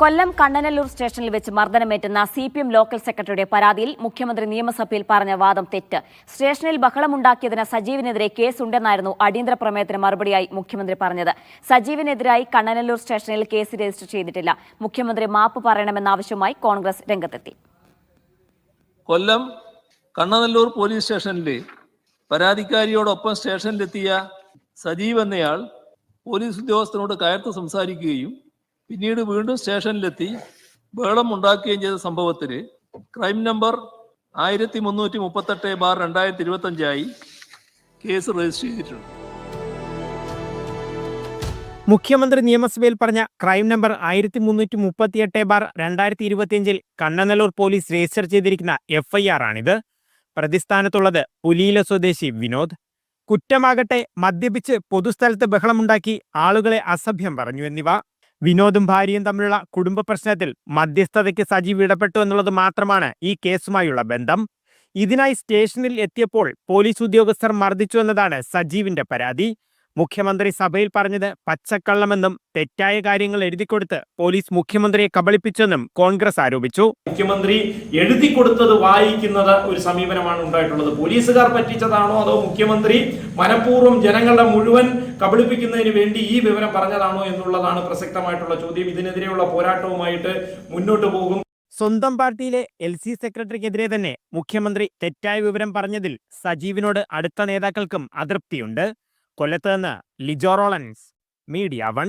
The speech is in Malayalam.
കൊല്ലം കണ്ണനല്ലൂർ സ്റ്റേഷനിൽ വെച്ച് മർദ്ദനമേറ്റുന്ന സി പി എം ലോക്കൽ സെക്രട്ടറിയുടെ പരാതിയിൽ മുഖ്യമന്ത്രി നിയമസഭയിൽ പറഞ്ഞ വാദം തെറ്റ്. സ്റ്റേഷനിൽ ബഹളമുണ്ടാക്കിയതിന് സജീവിനെതിരെ കേസുണ്ടെന്നായിരുന്നു അടിയന്തര പ്രമേയത്തിന് മറുപടിയായി മുഖ്യമന്ത്രി പറഞ്ഞത്. സജീവിനെതിരായി കണ്ണനല്ലൂർ സ്റ്റേഷനിൽ കേസ് രജിസ്റ്റർ ചെയ്തിട്ടില്ല. മുഖ്യമന്ത്രി മാപ്പ് പറയണമെന്ന ആവശ്യവുമായി കോൺഗ്രസ് രംഗത്തെത്തി. കൊല്ലം കണ്ണനല്ലൂർ പോലീസ് സ്റ്റേഷനിലെ പരാതിക്കാരിയോടൊപ്പം സ്റ്റേഷനിലെത്തിയ സജീവ് എന്നയാൾ പോലീസ് ഉദ്യോഗസ്ഥനോട് കയർത്ത് സംസാരിക്കുകയും പിന്നീട് വീണ്ടും സ്റ്റേഷനിലെത്തി ബഹളം ഉണ്ടാക്കുകയും ചെയ്ത സംഭവത്തിൽ ക്രൈം നമ്പർ ആയിരത്തി മുന്നൂറ്റി മുപ്പത്തെട്ട് ബാർ രണ്ടായിരത്തി ഇരുപത്തഞ്ചായി കേസ് രജിസ്റ്റർ ചെയ്തിട്ടുണ്ട്. മുഖ്യമന്ത്രി നിയമസഭയിൽ പറഞ്ഞ ക്രൈം നമ്പർ ആയിരത്തി മുന്നൂറ്റി മുപ്പത്തിയെട്ട് ബാർ രണ്ടായിരത്തി ഇരുപത്തിയഞ്ചിൽ കണ്ണനല്ലൂർ പോലീസ് രജിസ്റ്റർ ചെയ്തിരിക്കുന്ന എഫ്ഐആർ ആണിത് പ്രതിസ്ഥാനത്തുള്ളത് പുലിയില സ്വദേശി വിനോദ്. കുറ്റമാകട്ടെ മദ്യപിച്ച് പൊതുസ്ഥലത്ത് ബഹളമുണ്ടാക്കി ആളുകളെ അസഭ്യം പറഞ്ഞു എന്നിവ. വിനോദും ഭാര്യയും തമ്മിലുള്ള കുടുംബ പ്രശ്നത്തിൽ മധ്യസ്ഥതയ്ക്ക് സജീവ് ഇടപെട്ടു എന്നുള്ളത് മാത്രമാണ് ഈ കേസുമായുള്ള ബന്ധം. ഇതിനായി സ്റ്റേഷനിൽ എത്തിയപ്പോൾ പോലീസ് ഉദ്യോഗസ്ഥർ മർദ്ദിച്ചു എന്നതാണ് സജീവിന്റെ പരാതി. മുഖ്യമന്ത്രി സഭയിൽ പറഞ്ഞത് പച്ചക്കള്ളമെന്നും തെറ്റായ കാര്യങ്ങൾ എഴുതിക്കൊടുത്ത് പോലീസ് മുഖ്യമന്ത്രിയെ കബളിപ്പിച്ചെന്നും കോൺഗ്രസ് ആരോപിച്ചു. മുഖ്യമന്ത്രി എഴുതി കൊടുത്തത് വായിക്കുന്നത് ഒരു സമീപനമാണ് ഉണ്ടായിട്ടുള്ളത്. പോലീസുകാർ പറ്റിച്ചതാണോ അതോ മുഖ്യമന്ത്രി മനഃപൂർവം ജനങ്ങളുടെ മുഴുവൻ കബളിപ്പിക്കുന്നതിന് വേണ്ടി ഈ വിവരം പറഞ്ഞതാണോ എന്നുള്ളതാണ് പ്രസക്തമായിട്ടുള്ള ചോദ്യം. ഇതിനെതിരെയുള്ള പോരാട്ടവുമായിട്ട് മുന്നോട്ട് പോകും. സ്വന്തം പാർട്ടിയിലെ എൽ സി സെക്രട്ടറിക്കെതിരെ തന്നെ മുഖ്യമന്ത്രി തെറ്റായ വിവരം പറഞ്ഞതിൽ സജീവിനോട് അടുത്ത നേതാക്കൾക്കും അതൃപ്തിയുണ്ട്. കൊല്ലത്ത് നിന്ന് ലിജോ മീഡിയ വൺ.